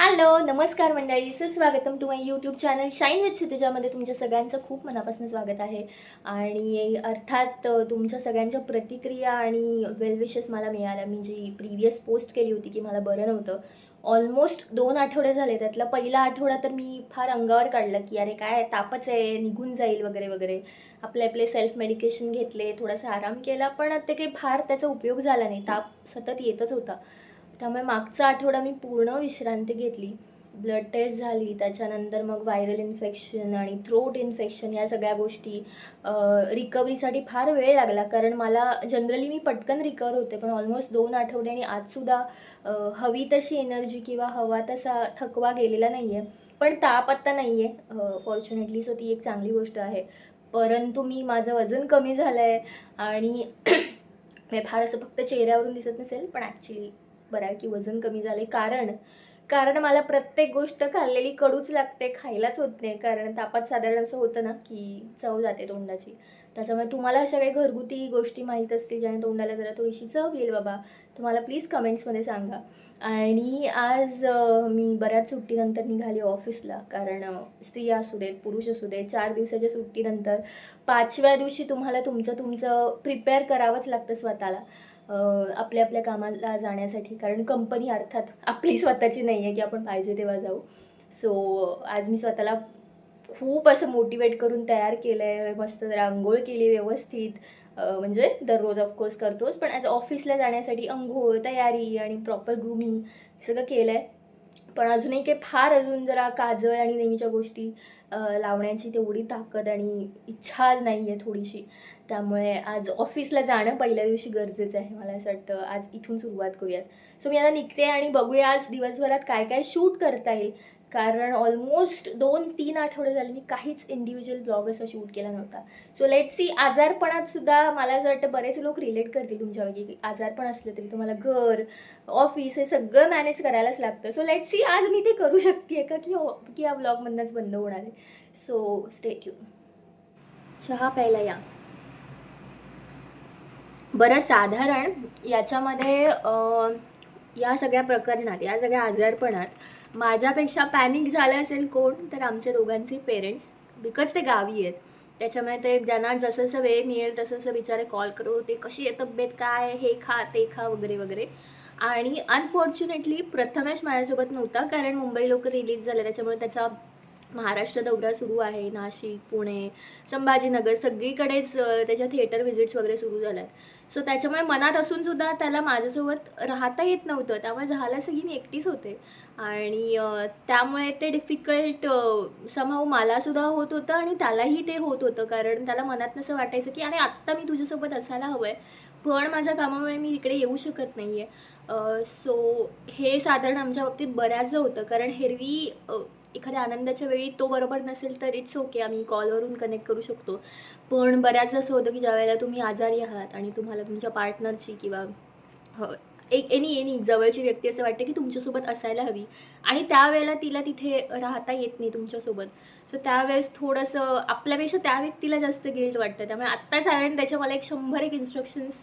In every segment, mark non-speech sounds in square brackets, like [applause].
Hello नमस्कार मंडळी. सुस्वागतम to my YouTube channel shine with क्षितिजामध्ये तुमच्या सगळ्यांचं खूप मनापासून स्वागत आहे. आणि अर्थात तुमच्या सगळ्यांच्या प्रतिक्रिया आणि वेलविशेस मला मिळाल्या. मी जी प्रिव्हियस पोस्ट केली होती की मला बरं नव्हतं. ऑलमोस्ट दोन आठवडे झाले. त्यातला पहिला आठवडा तर मी फार अंगावर काढलं की अरे काय तापच आहे निघून जाईल वगैरे वगैरे. आपले आपले सेल्फ मेडिकेशन घेतले थोडासा आराम केला पण ते काही फार त्याचा उपयोग झाला नाही. ताप सतत येतच होता. त्यामुळे मागचा आठवडा मी पूर्ण विश्रांती घेतली. ब्लड टेस्ट झाली त्याच्यानंतर मग व्हायरल इन्फेक्शन आणि थ्रोट इन्फेक्शन या सगळ्या गोष्टी रिकव्हरीसाठी फार वेळ लागला. कारण मला जनरली मी पटकन रिकवर होते पण ऑलमोस्ट दोन आठवडे आणि आजसुद्धा हवी तशी एनर्जी किंवा हवा तसा थकवा गेलेला नाही आहे पण ताप आत्ता नाही आहे फॉर्च्युनेटली सो ती एक चांगली गोष्ट आहे. परंतु मी माझं वजन कमी झालं आहे आणि [clears throat] हे फार असं फक्त चेहऱ्यावरून दिसत नसेल पण ॲक्च्युली बऱ्यापैकी वजन कमी झाले कारण कारण मला प्रत्येक गोष्ट खाल्लेली कडूच लागते खायलाच होत नाही. कारण तापात साधारण असं होतं ना की चव जाते तोंडाची. त्याच्यामुळे तुम्हाला अशा काही घरगुती गोष्टी माहीत असतील ज्याने तोंडाला जरा थोडीशी चव येईल बाबा तुम्हाला प्लीज कमेंट्समध्ये सांगा. आणि आज मी बऱ्याच सुट्टीनंतर निघाली ऑफिसला. कारण स्त्रिया असू देत पुरुष असू देत चार दिवसाच्या सुट्टीनंतर पाचव्या दिवशी तुम्हाला तुमचं तुमचं प्रिपेअर करावंच लागतं स्वतःला. आपल्या आपल्या कामाला जाण्यासाठी कारण कंपनी अर्थात आपली स्वतःची नाही आहे की आपण पाहिजे तेव्हा जाऊ. सो आज मी स्वतःला खूप असं मोटिवेट करून तयार केलं आहे मस्त जरा केली व्यवस्थित. म्हणजे दररोज ऑफकोर्स करतोच पण ॲज ऑफिसला जाण्यासाठी अंघोळ तयारी आणि प्रॉपर ग्रूमिंग सगळं केलं आहे पण अजूनही काही फार अजून जरा काजळ आणि नेहमीच्या गोष्टी लावण्याची तेवढी ताकद आणि इच्छा आज नाही आहे थोडीशी. त्यामुळे आज ऑफिसला जाणं पहिल्या दिवशी गरजेचं आहे मला असं वाटतं. आज इथून सुरुवात करूयात. सो मी आता निघते आणि बघूया आज दिवसभरात काय काय शूट करता येईल. कारण ऑलमोस्ट दोन तीन आठवडे झाले मी काहीच इंडिव्हिज्युअल ब्लॉग असा शूट केला नव्हता. सो लेट सी आजारपणात सुद्धा मला असं वाटतं बरेच लोक रिलेट करतील तुमच्यापैकी की आजारपण असलं तरी तुम्हाला घर ऑफिस हे सगळं मॅनेज करायलाच लागतं. सो लेट सी आज मी ते करू शकते का की की या ब्लॉगमधनंच बंद होणार आहे? सो स्टेट यू चहा प्यायला या. बरं साधारण याच्यामध्ये या सगळ्या प्रकरणात या सगळ्या आजारपणात माझ्यापेक्षा पॅनिक झालं असेल कोण? तर आमचे दोघांचे पेरेंट्स बिकॉज ते गावी आहेत. त्याच्यामुळे ते ज्यांना जसं जसं वेळ मिळेल तसं तसं बिचारे कॉल करू ते कशी आहे तब्येत काय हे खा ते खा वगैरे वगैरे. आणि अनफॉर्च्युनेटली प्रथमेश माझ्यासोबत नव्हता कारण मुंबई लोक रिलीज झाले त्याच्यामुळे त्याचा महाराष्ट्र दौरा सुरू आहे नाशिक पुणे संभाजीनगर सगळीकडेच त्याच्या थिएटर व्हिजिट्स वगैरे सुरू झाल्या आहेत सो त्याच्यामुळे मनात असून सुद्धा त्याला माझ्यासोबत राहता येत नव्हतं. त्यामुळे झालं असं की मी एकटीच होते. आणि त्यामुळे ते डिफिकल्ट समाव मलासुद्धा होत होतं आणि त्यालाही ते होत होतं. कारण त्याला मनात असं वाटायचं की अरे आत्ता मी तुझ्यासोबत असायला हवं आहे पण माझ्या कामामुळे मी इकडे येऊ शकत नाही आहे सो हे साधारण आमच्या बाबतीत बऱ्याचदा होतं. कारण हेरवी एखाद्या आनंदाच्या वेळी तो बरोबर नसेल तर इट्स ओके आम्ही कॉलवरून कनेक्ट करू शकतो. पण बऱ्याचदा असं होतं की ज्यावेळेला तुम्ही आजारी आहात आणि तुम्हाला तुमच्या पार्टनरची किंवा हो, एक एनी एनी जवळची व्यक्ती असं वाटते की तुमच्यासोबत असायला हवी आणि त्यावेळेला तिला तिथे राहता येत नाही तुमच्यासोबत. सो त्यावेळेस थोडंसं आपल्यापेक्षा त्या व्यक्तीला जास्त गिल्ट वाटतं. त्यामुळे आत्ता साधारण त्याच्या मला एक शंभर एक इन्स्ट्रक्शन्स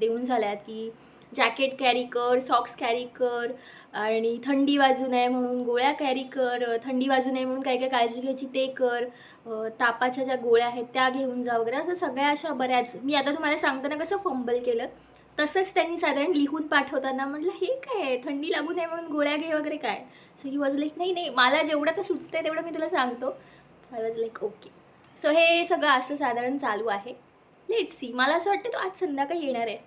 देऊन झाल्या आहेत की जॅकेट कॅरी कर सॉक्स कॅरी कर आणि थंडी वाजू नये म्हणून गोळ्या कॅरी कर थंडी वाजू नये म्हणून काय काय काळजी घ्यायची ते कर तापाच्या ज्या गोळ्या आहेत त्या घेऊन जा वगैरे. असं सगळ्या अशा बऱ्याच मी आता तुम्हाला सांगताना कसं फंबल केलं तसंच त्यांनी साधारण लिहून पाठवताना म्हटलं हे काय आहे? थंडी लागू नये म्हणून गोळ्या घे वगैरे काय? सो ही वॉज लाईक नाही नाही मला जेवढं तर सुचतंय तेवढं मी तुला सांगतो. I was like okay so हे सगळं असं साधारण चालू आहे. लेट सी मला असं वाटतं तो आज संध्याकाळी येणार आहे.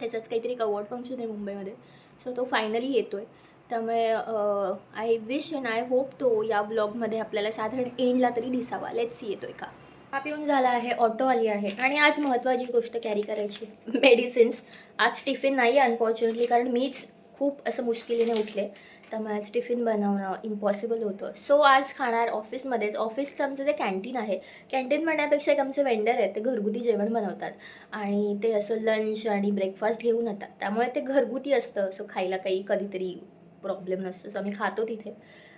त्याचंच काहीतरी एक अवॉर्ड फंक्शन आहे मुंबईमध्ये. सो तो फायनली येतो आहे त्यामुळे I wish and I hope तो या ब्लॉगमध्ये आपल्याला साधारण एंडला तरी दिसावा. लेट सी आहे का? हा पिऊन झाला आहे ऑटो आली आहे. आणि आज महत्त्वाची गोष्ट कॅरी करायची. मेडिसिन्स आज टिफिन नाही अनफॉर्च्युनेटली कारण मीच खूप असं मुश्किलीने उठले. त्यामुळे आज टिफिन बनवणं इम्पॉसिबल होतं. सो आज खाणार ऑफिसमध्येच ऑफिसचं आमचं जे कॅन्टीन आहे कॅन्टीन म्हणण्यापेक्षा एक आमचे वेंडर आहेत ते घरगुती जेवण बनवतात. आणि ते असं लंच आणि ब्रेकफास्ट घेऊन येतात. त्यामुळे ते घरगुती असतं. सो खायला काही कधीतरी प्रॉब्लेम नसतो. सो आम्ही खातो तिथे.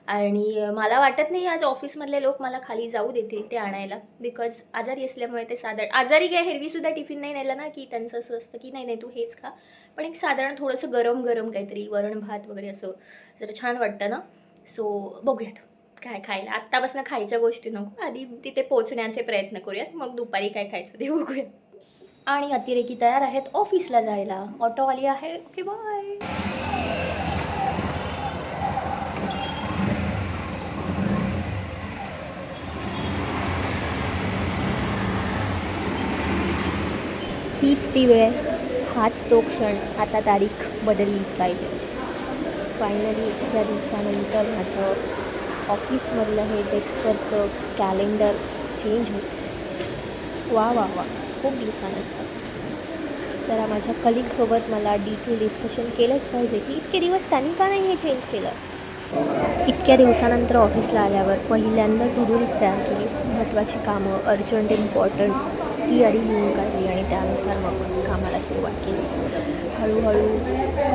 आणि मला वाटत नाही आज ऑफिसमधले लोक मला खाली जाऊ देतील ते आणायला. बिकॉज आजारी असल्यामुळे ते साधारण आजारी काय हेरवीसुद्धा टिफिन नाही नेलं ना की त्यांचं असं असतं की नाही नाही तू हेच खा. पण एक साधारण थोडंसं गरम गरम काहीतरी वरण भात वगैरे असं जरा छान वाटतं ना. सो बघूयात काय खायला. आत्तापासून खायच्या गोष्टी नको. आधी तिथे पोचण्याचे प्रयत्न करूयात. मग दुपारी काय खायचं ते बघूयात. आणि अतिरेकी तयार आहेत ऑफिसला जायला. ऑटोवाली आहे? ओके बाय हीच ती वेळ हाच तो क्षण आता तारीख बदललीच पाहिजे. फायनली इतक्या दिवसानंतर माझं ऑफिसमधलं हे डेस्कवरचं कॅलेंडर चेंज होतं. वा वा वा खूप दिवसानंतर. जरा माझ्या कलिगसोबत मला डिटेल डिस्कशन केलंच पाहिजे की इतके दिवस त्यांनी का नाही हे चेंज केलं? इतक्या दिवसानंतर ऑफिसला आल्यावर पहिल्यांदा टू डू लिस्ट तयार केली. महत्त्वाची कामं अर्जंट इम्पॉर्टंट ती आधी लिहून काढली आणि त्यानुसार मग कामाला सुरुवात केली. हळूहळू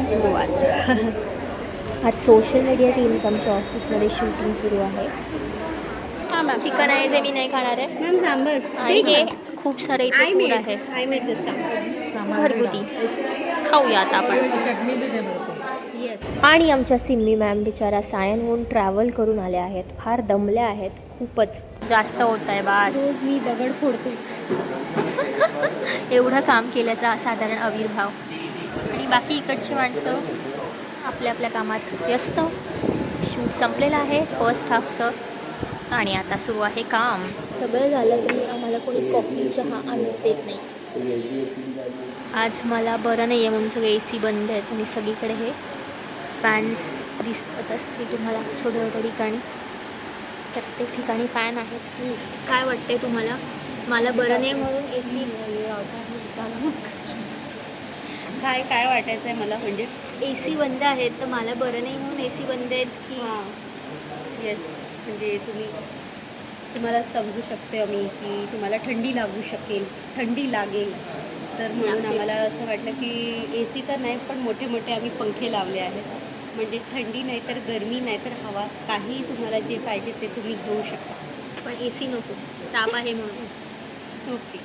सुरुवात. [laughs] आज सोशल मीडिया टीम्स आमच्या ऑफिसमध्ये शूटिंग सुरू आहे. हां मॅम चिकन आहे जे मी नाही खाणार आहे. मॅम सांबर. आणि हे खूप सारे इथे मेड आहे. घरगुती. खाऊया आता आपण. को आणि आमच्या सिम्मी मॅम बिचारा सायनहून ट्रॅव्हल करून आल्या आहेत. फार दमल्या आहेत. खूपच. जास्त होत आहे बास मी दगड फोडते. एवढं काम केल्याचा साधारण आविर्भाव आणि बाकी इकडची माणसं आपल्या आपल्या कामात व्यस्त. शूट संपलेलं आहे. फर्स्ट हाफचं आणि आता सुरू आहे काम. सगळं झालं तरी आम्हाला कोणी कॉफी चहा आणूच देत नाही. आज मला बरं नाही आहे म्हणून सगळे ए सी बंद आहेत. आणि सगळीकडे हे फॅन्स दिसत असतील तुम्हाला छोट्या छोट्या ठिकाणी प्रत्येक ठिकाणी फॅन आहेत. काय वाटते तुम्हाला? मला बरं नाही म्हणून ए सी काय काय वाटायचं आहे मला म्हणजे? ए सी बंद आहेत तर मला बरं नाही म्हणून ए सी बंद आहेत की हां. येस म्हणजे तुम्ही तुम्हाला समजू शकते आम्ही की तुम्हाला थंडी लागू शकेल थंडी लागेल. तर म्हणून. आम्हाला असं वाटलं की ए सी तर नाही पण मोठे मोठे आम्ही पंखे लावले आहेत. म्हणजे थंडी नाही तर गरमी नाही तर हवा काही तुम्हाला जे पाहिजे ते तुम्ही घेऊ शकता. पण ए सी नको ताप आहे म्हणून. ओके.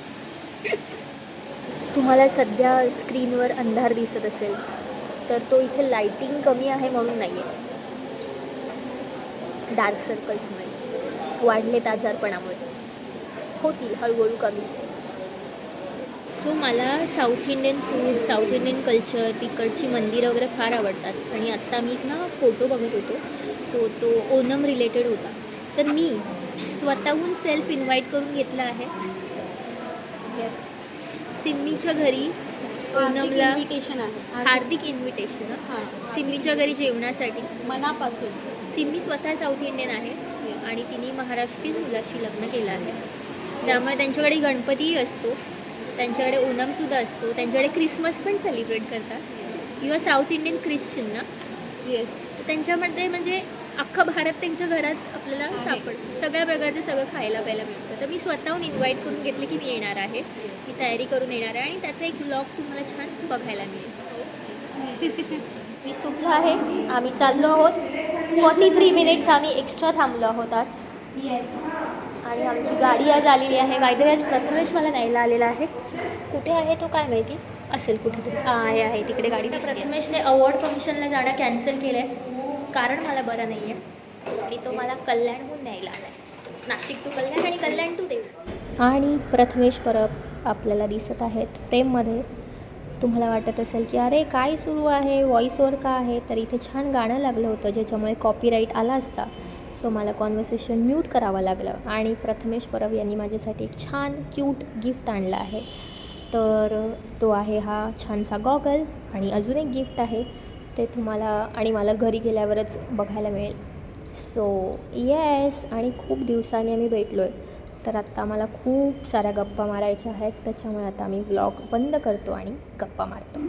तुम्हाला सध्या स्क्रीनवर अंधार दिसत असेल तर तो इथे लाइटिंग कमी आहे म्हणून नाही आहे डार्क सर्कल्समुळे वाढलेत आजारपणामुळे. होतील हळूहळू कमी. सो मला South Indian food South Indian culture तिकडची मंदिरं वगैरे फार आवडतात. आणि आत्ता मी ना फोटो बघत होतो. सो तो ओनम रिलेटेड होता. तर मी स्वतःहून सेल्फ इन्व्हाइट करून घेतला आहे. येस सिम्मीच्या घरी ओनमला इन्व्हिटेशन आहे. हार्दिक इन्व्हिटेशन हां. सिम्मीच्या घरी जेवणासाठी. मनापासून. सिम्मी स्वतः साऊथ इंडियन आहे. आणि तिने महाराष्ट्रीयन मुलाशी लग्न केलं आहे. त्यामुळे त्यांच्याकडे गणपतीही असतो. त्यांच्याकडे ओणमसुद्धा असतो. त्यांच्याकडे क्रिसमस पण सेलिब्रेट करतात. किंवा साऊथ इंडियन ख्रिश्चन ना? येस त्यांच्यामध्ये म्हणजे अख्खं भारत त्यांच्या घरात आपल्याला सापड सगळ्या प्रकारचं सगळं खायला प्यायला मिळतं. तर मी स्वतःहून इन्व्हाइट करून घेतले की मी येणार आहे. मी तयारी करून येणार आहे आणि त्याचा एक ब्लॉग तुम्हाला छान बघायला मिळेल. [laughs] मी सुटलो आहे. आम्ही चाललो आहोत. फॉर्टी थ्री मिनिट्स आम्ही एक्स्ट्रा थांबलो आहोत आज. येस आणि आमची गाडी आज आलेली आहे. वायदे आज प्रथमेश मला न्यायला आलेला आहे. कुठे आहे तो काय माहिती? असेल कुठेतरी हा, आहे आहे. तिकडे गाडी प्रथमेशने अवॉर्ड फंक्शनला जाणं कॅन्सल केलं आहे कारण मला बरं नाही आहे आणि तो मला कल्याणहून न्यायला आला आहे नाशिक टू कल्याण आणि कल्याण टू देव आणि प्रथमेश परब आपल्याला दिसत आहेत फ्रेममध्ये तुम्हाला वाटत असेल की अरे काय सुरू आहे? व्हॉईस ओवर का आहे? तर इथे छान गाणं लागलं होतं ज्याच्यामुळे कॉपीराईट आला असता. सो मला कॉन्व्हर्सेशन म्यूट करावं लागलं आणि प्रथमेश परब यांनी माझ्यासाठी एक छान क्यूट गिफ्ट आणलं आहे. तर तो आहे हा छानसा गॉगल आणि अजून एक गिफ्ट आहे. ते तुम्हाला आणि मला घरी गेल्यावरच बघायला मिळेल. सो येस आणि खूप दिवसांनी आम्ही भेटलो आहे तर आत्ता मला खूप साऱ्या गप्पा मारायच्या आहेत. त्याच्यामुळे आता आम्ही ब्लॉग बंद करतो आणि गप्पा मारतो.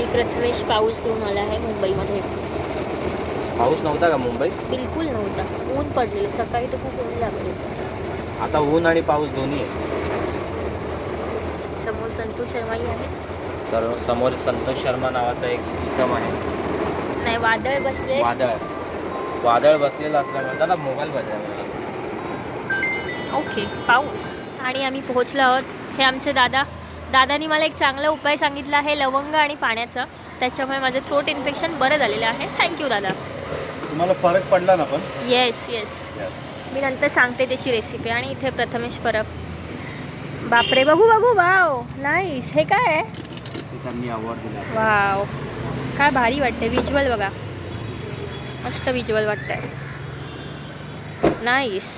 आणि प्रथमेश पाऊस घेऊन आला आहे मुंबईमध्ये. पाऊस नव्हता का मुंबईत? बिलकुल नव्हता. ऊन पडलेलं. सकाळी तर खूप ऊन लागले. आता ऊन आणि पाऊस दोन्ही आहे. समोर संतोष शर्माही आहे. सर्व समोर संतोष शर्मा नावाचा एक इसम आहे. नाही वादळ बसले. वादळ. वादळ बसलेलं असल्यामुळे त्याला मोबाईल बदलायला ओके पाऊस. आणि आम्ही पोहोचलो आहोत. हे आमचे दादा. दादानी मला एक चांगला उपाय सांगितला आहे लवंग आणि पाण्याचा. त्याच्यामुळे माझं थ्रोट इन्फेक्शन बरं झालेलं आहे. थँक्यू दादा. तुम्हाला फरक पडला ना पण? येस येस मी नंतर सांगते त्याची रेसिपी आणि इथे प्रथमेश परब. बापरे बघू बघू वाव. नाईस हे काय आहे? त्यांनी अवॉर्ड दिला. वाव. काय भारी वाटते विज्युअल बघा. मस्त विज्युअल वाटतंय. नाईस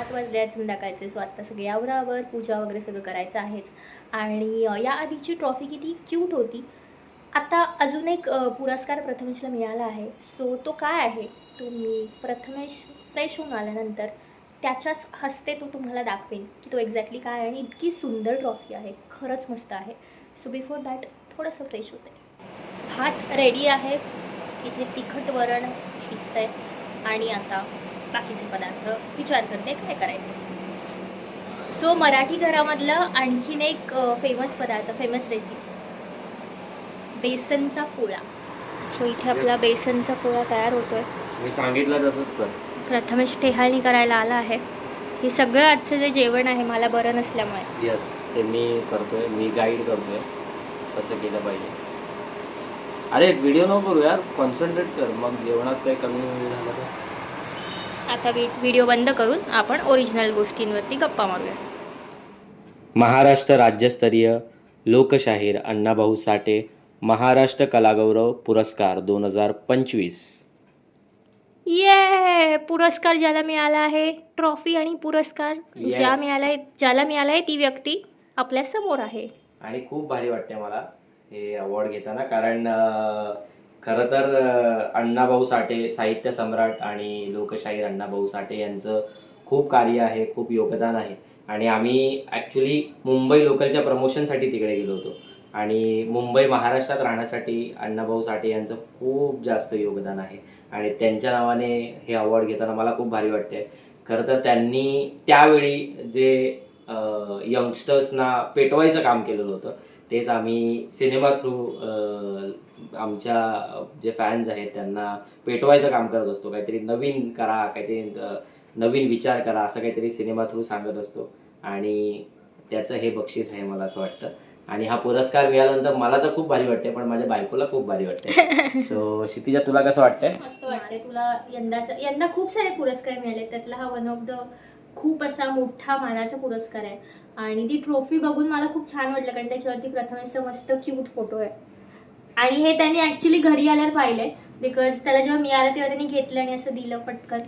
सात वाजले आहेत संध्याकाळचे सो आत्ता सगळे आवरावर पूजा वगैरे सगळं करायचं आहेच. आणि या आधीची ट्रॉफी किती क्यूट होती. आता अजून एक पुरस्कार प्रथमेशला मिळाला आहे. सो तो काय आहे? तो मी प्रथमेश फ्रेश होऊन आल्यानंतर त्याच्याच हस्ते तो तुम्हाला दाखवेन की तो एक्झॅक्टली काय आहे आणि इतकी सुंदर ट्रॉफी आहे. खरंच मस्त आहे. सो बिफोर दॅट थोडंसं फ्रेश होते भात रेडी आहे इथे तिखट वरण शिजतंय आणि आता बाकीचे पदार्थ विचार करते काय करायचं? सो मराठी घरामधलं आणखीन एक फेमस पदार्थ फेमस रेसिपी बेसनचा पोळा. सो इथे आपला बेसनचा पोळा तयार होतोय. मी सांगितलं तसंच कर. प्रथमेश टेहाळणी करायला आला आहे. हे सगळं आजचं जे जेवण आहे मला बरं नसल्यामुळे. यस ते मी करतोय मी गाईड करतोय. कसं केलं पाहिजे. अरे व्हिडिओ नको करू यार. कॉन्सन्ट्रेट कर. मग जेवणात काही कमी झालं तर. आता व्हिडिओ बंद करून आपण ओरिजिनल गोष्टींवरती गप्पा मारूया. महाराष्ट्र राज्यस्तरीय लोकशाहीर अण्णाभाऊ साठे महाराष्ट्र कलागौरव पुरस्कार दोन हजार पंचवीस. ये पुरस्कार ज्याला मिळाला आहे ट्रॉफी आणि पुरस्कार Yes. ज्या मिळाला आहे ज्याला मिळाला आहे ती व्यक्ती आपल्यासमोर आहे. आणि खूप भारी वाटते मला हे अवॉर्ड घेताना कारण अं, खरं तर अण्णाभाऊ साठे साहित्य सम्राट आणि लोकशाहीर अण्णाभाऊ साठे यांचं खूप कार्य आहे खूप योगदान आहे. आणि आम्ही ॲक्च्युली मुंबई लोकलच्या प्रमोशनसाठी तिकडे गेलो होतो. आणि मुंबई महाराष्ट्रात राहण्यासाठी अण्णाभाऊ साठे यांचं खूप जास्त योगदान आहे. आणि त्यांच्या नावाने हे अवॉर्ड घेताना मला खूप भारी वाटते खरं तर त्यांनी त्यावेळी जे यंगस्टर्सना पेटवायचं काम केलेलं होतं तेच आम्ही सिनेमा थ्रू आमच्या जे फॅन्स आहेत त्यांना पेटवायचं काम करत असतो. काहीतरी नवीन करा काहीतरी नवीन विचार करा असं काहीतरी सिनेमा थ्रू सांगत असतो. आणि त्याचं हे बक्षीस आहे मला असं वाटतं. आणि हा पुरस्कार मिळाल्यानंतर मला तर खूप भारी वाटते पण माझ्या बायकोला खूप भारी वाटते सो [laughs] क्षितिजा तुला कसं वाटतंय? मस्त वाटते तुला यंदाचा यंदा खूप सारे पुरस्कार मिळाले त्यातला हा वन ऑफ द खूप असा मोठा मानाचा पुरस्कार आहे. आणि ती ट्रॉफी बघून मला खूप छान वाटलं कारण त्याच्यावरती प्रथमेश मस्त क्यूट फोटो आहे. आणि हे त्यांनी ॲक्च्युली घरी आल्यावर पाहिलंय बिकॉज त्याला जेव्हा मी आलं तेव्हा त्यांनी घेतलं आणि असं दिलं पटकन.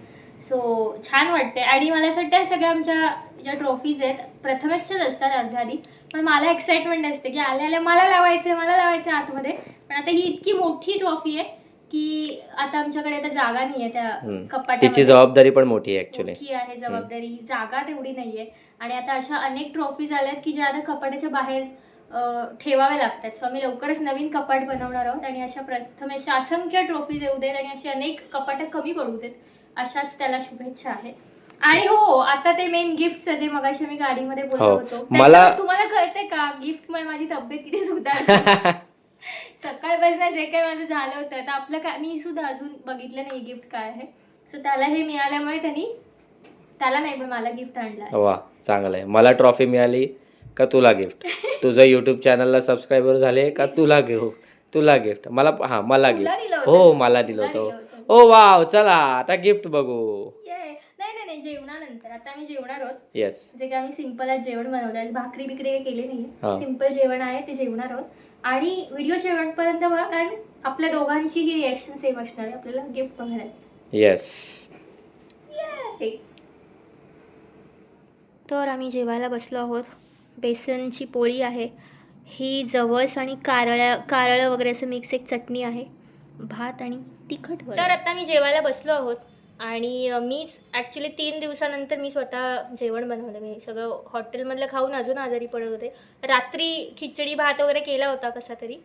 सो छान वाटते आणि मला असं वाटतं सगळ्या आमच्या ज्या ट्रॉफीज आहेत प्रथमेशच्याच असतात अर्ध्या आधी पण मला एक्साइटमेंट असते की आल्या आल्या मला लावायचं आहे मला लावायचं आतमध्ये. पण आता ही इतकी मोठी ट्रॉफी आहे की आता आमच्याकडे आता जागा नाही आहे त्या. कपाटामध्ये. तिची जबाबदारी पण मोठी आहे मोठी आहे जबाबदारी. जागा तेवढी नाहीये. आणि आता अशा अनेक ट्रॉफीज आल्यात की ज्या आता कपाटाच्या बाहेर अ, ठेवाव्या लागतात. सो आम्ही लवकरच नवीन कपाट बनवणार आहोत आणि अशा प्रथम अशा असंख्य ट्रॉफीज येऊ देत आणि अशी अनेक कपाटं कमी पडू देत. अशाच त्याला शुभेच्छा आहेत. आणि हो आता ते मेन गिफ्ट जे मगाशी मी गाडीमध्ये बोललो हो. होतो. मला- त्याच्यावर तुम्हाला कळतंय का? गिफ्ट मुळे माझी तब्येत किती सुधारली? [laughs] सकाळपासून जे काही माझं झालं होतं तर आपलं काय मी सुद्धा अजून बघितलं नाही गिफ्ट काय आहे. सो त्याला हे मिळाल्यामुळे त्यांनी त्याला नाही पण मला गिफ्ट आणलं. वा चांगलं आहे. मला ट्रॉफी मिळाली का तुला गिफ्ट [laughs] तुझं युट्यूब चॅनलला सबस्क्रायबर झाले का तुला घेऊ तुला गिफ्ट मला हा मला गिफ्ट. हो मला दिलं होतं. ओ वाव चला आता गिफ्ट बघू. नाही नाही नाही जेवणानंतर. आता आम्ही जेवणार आहोत. येस जे काही आम्ही सिंपल आज जेवण बनवलं भाकरी बिकरी केली. नाही सिंपल जेवण आहे ते जेवणार आहोत. आणि व्हिडिओ शेवटपर्यंत बघा कारण आपल्या दोघांची ही रिॲक्शन सेम असणार आहे. आपल्याला गिफ्ट बघायला. येस तर आम्ही जेवायला बसलो आहोत. बेसनची पोळी आहे. ही जवस आणि कारळ्या कारळं वगैरे असं मिक्स एक चटणी आहे. भात आणि तिखट तर आता मी जेवायला बसलो आहोत. आणि मीच ॲक्च्युली तीन दिवसानंतर मी स्वतः जेवण बनवलं. मी सगळं हॉटेलमधलं खाऊन अजून आजारी पडत होते. रात्री खिचडी भात वगैरे केला होता कसा तरी.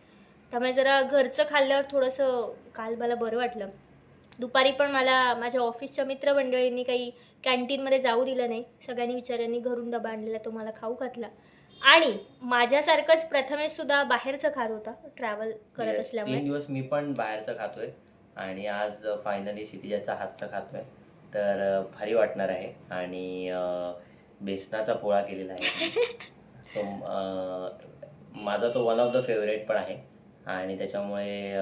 त्यामुळे जरा घरचं खाल्ल्यावर थोडंसं काल मला बरं वाटलं. दुपारी पण मला माझ्या ऑफिसच्या मित्रमंडळींनी काही कॅन्टीनमध्ये जाऊ दिलं नाही. सगळ्यांनी विचारांनी घरून डबा आणलेला तो मला खाऊ घातला. आणि माझ्यासारखंच प्रथमेश सुद्धा बाहेरचं खात होता. ट्रॅव्हल करत असल्यामुळे. दिवस मी पण बाहेरचं खातोय. आणि आज फायनली क्षितिजाचा हातचं खातोय. तर भारी वाटणार आहे. आणि बेसनाचा पोळा केलेला आहे. [laughs] सो माझा तो वन ऑफ द फेवरेट पण आहे. आणि त्याच्यामुळे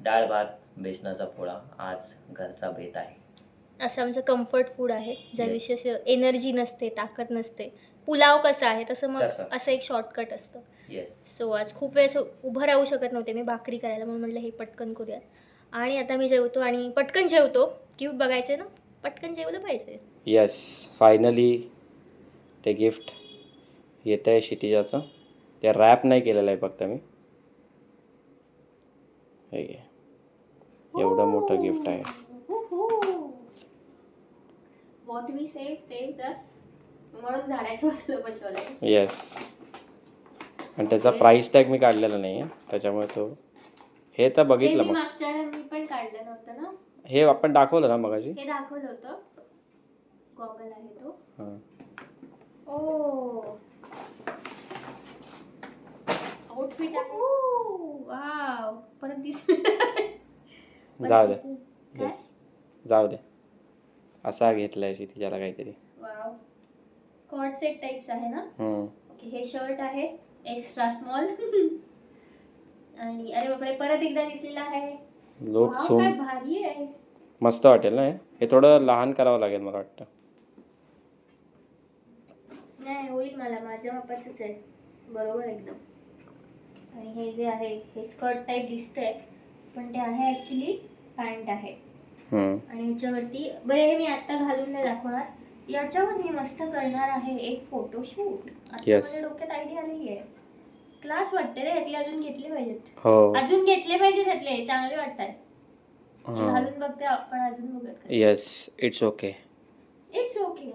डाळ भात बेसनाचा पोळा आज घरचा बेत आहे. असं आमचं कम्फर्ट फूड आहे. ज्या. विशेष एनर्जी नसते ताकद नसते पुलाव कसा आहे तसं मग. असं एक शॉर्टकट असतं. येस सो आज खूप वेळ असं उभं राहू शकत नव्हते मी भाकरी करायला म्हणून म्हटलं हे पटकन करूयात. आणि आता मी जेवतो आणि पटकन जेवतो. की बघायचं ना? पटकन जेवलं पाहिजे. येस फायनली ते गिफ्ट येतं आहे क्षितिजाचं. ते रॅप नाही केलेलं आहे फक्त मी. हे. एवढं मोठं गिफ्ट आहे. What we save save us म्हणून झाडाच्या बाजूला बसवलंय. येस आणि त्याचा प्राईस टॅग मी काढलेला नाही आहे त्याच्यामुळे तो हे तर हे बघितलं मी मग. मागच्या मी पण काढलं नव्हतं ना. हे आपण दाखवलं ना मगाशी? हे दाखवलं होतं. गॉगल आहे तो. हां. ओ. आउटफिट आहे. वाव परत दिस जाऊ दे. येस जाऊ दे. असा घेतलाय क्षितिजाला काहीतरी. वाव कॉर्ड सेट टाइप्स आहे ना? हम्म. ओके हे शर्ट आहे. एक्स्ट्रा स्मॉल [laughs] आणि अरे बापरे परत एकदा दिसलेला आहे. लोट वाव, काय भारी आहे. मस्त वाटेल ना हे? हे थोडं लहान करावं लागेल मला वाटतं. नाही होईल मला माझ्या मापाचंच आहे. बरोबर एकदम. आणि हे जे आहे हे स्कर्ट टाईप दिसतंय पण ते आहे ॲक्च्युली पॅन्ट आहे. हम्म. आणि याच्यावरती बरं हे मी आत्ता घालून नाही दाखवणार. याच्यावर मी मस्त करणार आहे एक फोटोशूट आता Yes. माझ्या डोक्यात आयडिया आलेली आहे. क्लास वाटते रे यातले अजून घेतले पाहिजेत. हो. अजून घेतले पाहिजेत यातले चांगले वाटतात. हां घालून बघते आपण अजून बघत yes it's okay it's okay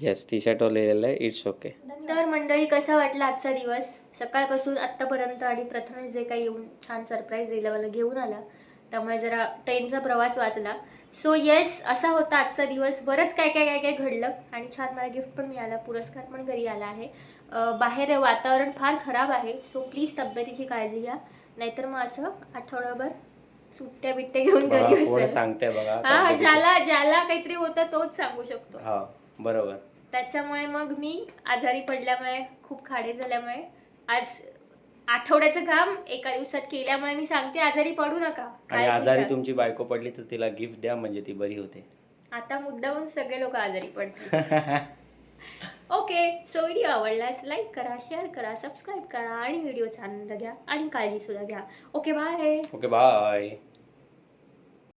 yes T शर्टवर लिहिलेलं आहे इट्स ओके तर मंडळी कसा वाटला आजचा दिवस? सकाळपासून आत्तापर्यंत आणि प्रथमेश जे काही येऊन छान सरप्राईज दिलं मला घेऊन आला. त्यामुळे जरा ट्रेनचा प्रवास वाचला. सो येस असा होता आजचा दिवस. बरंच काय काय काय काय घडलं आणि छान मला गिफ्ट पण मिळाला. पुरस्कार पण घरी आला आहे. बाहेर वातावरण फार खराब आहे. सो प्लीज तब्येतीची काळजी घ्या. नाहीतर मग असं आठवडाभर सुट्ट्या बिट्ट्या घेऊन घरी सांगते बघा हा. ज्याला ज्याला काहीतरी होतं तोच सांगू शकतो. हा बरोबर. त्याच्यामुळे मग मी आजारी पडल्यामुळे खूप खाडे झाल्यामुळे आज आठवड्याचं काम एका दिवसात केल्यामुळे मी सांगते आजारी पडू नका. आणि काळजी आजारी घ्या. तुमची बायको पडली तर तिला गिफ्ट द्या म्हणजे ती बरी होते. आता मुद्दाहून सगळे लोक आजारी पडतील. [laughs] ओके सो व्हिडिओ आवडल्यास लाईक करा शेअर करा सबस्क्राईब करा आणि व्हिडिओचा आनंद घ्या आणि काळजी सुद्धा घ्या. Okay bye okay bye